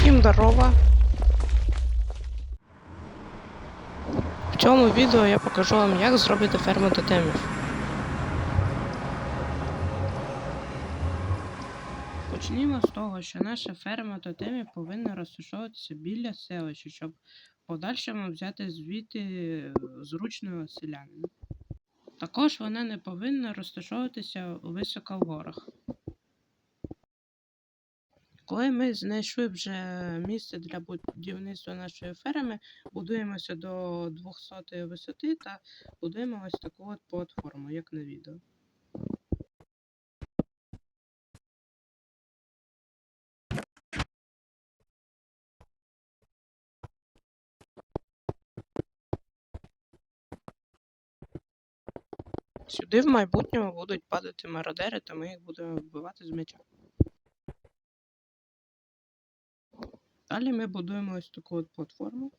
Всім здорова! В цьому відео я покажу вам, як зробити ферму тотемів. Почнімо з того, що наша ферма тотемів повинна розташовуватися біля селища, щоб в подальшому взяти звідти е, зручного селянина. Також вона не повинна розташовуватися високо в горах. Коли ми знайшли вже місце для будівництва нашої ферми, будуємося до 200 висоти та будуємо ось таку от платформу, як на відео. Сюди в майбутньому будуть падати мародери, та ми їх будемо вбивати з меча. Далі ми будуємо ось таку от платформу.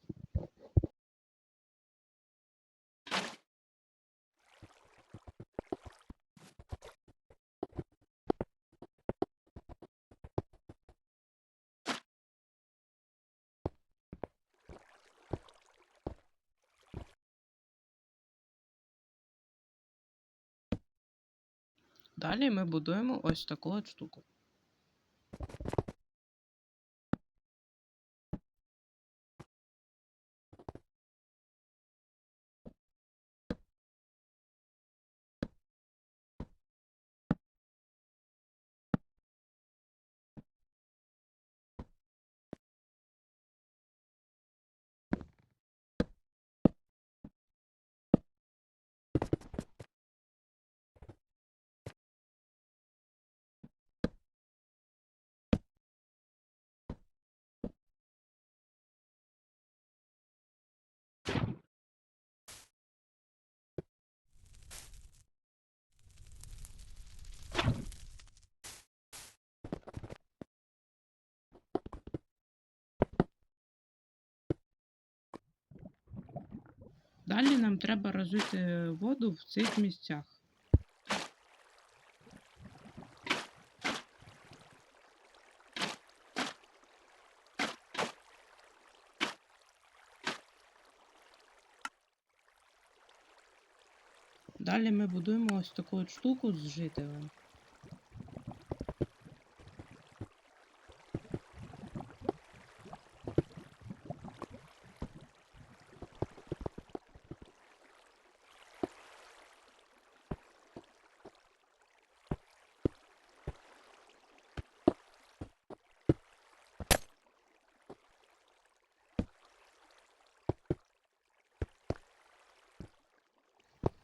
Далі ми будуємо ось таку от штуку. Далі нам треба розлити воду в цих місцях. Далі ми будуємо ось таку от штуку з жителем.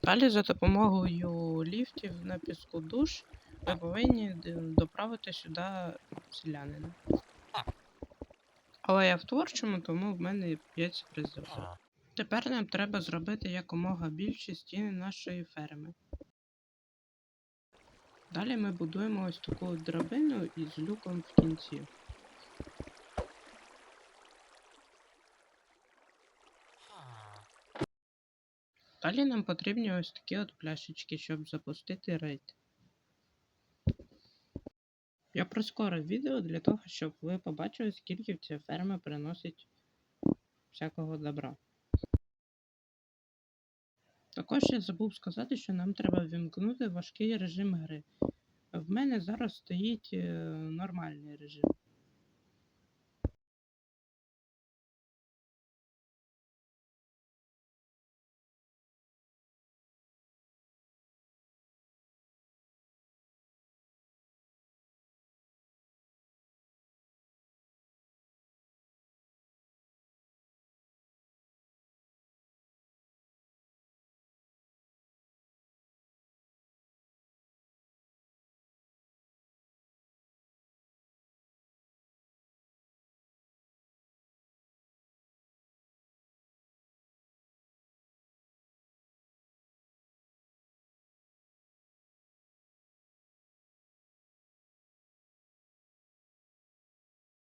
Далі за допомогою ліфтів на піску душ ми повинні доправити сюди селянина. Але я в творчому, тому в мене 5 призовів. Тепер нам треба зробити якомога більші стіни нашої ферми. Далі ми будуємо ось таку драбину із люком в кінці. Далі нам потрібні ось такі от пляшечки, щоб запустити рейд. Я прискорив відео для того, щоб ви побачили, скільки ця ферма приносить всякого добра. Також я забув сказати, що нам треба вімкнути важкий режим гри. В мене зараз стоїть е, нормальний режим.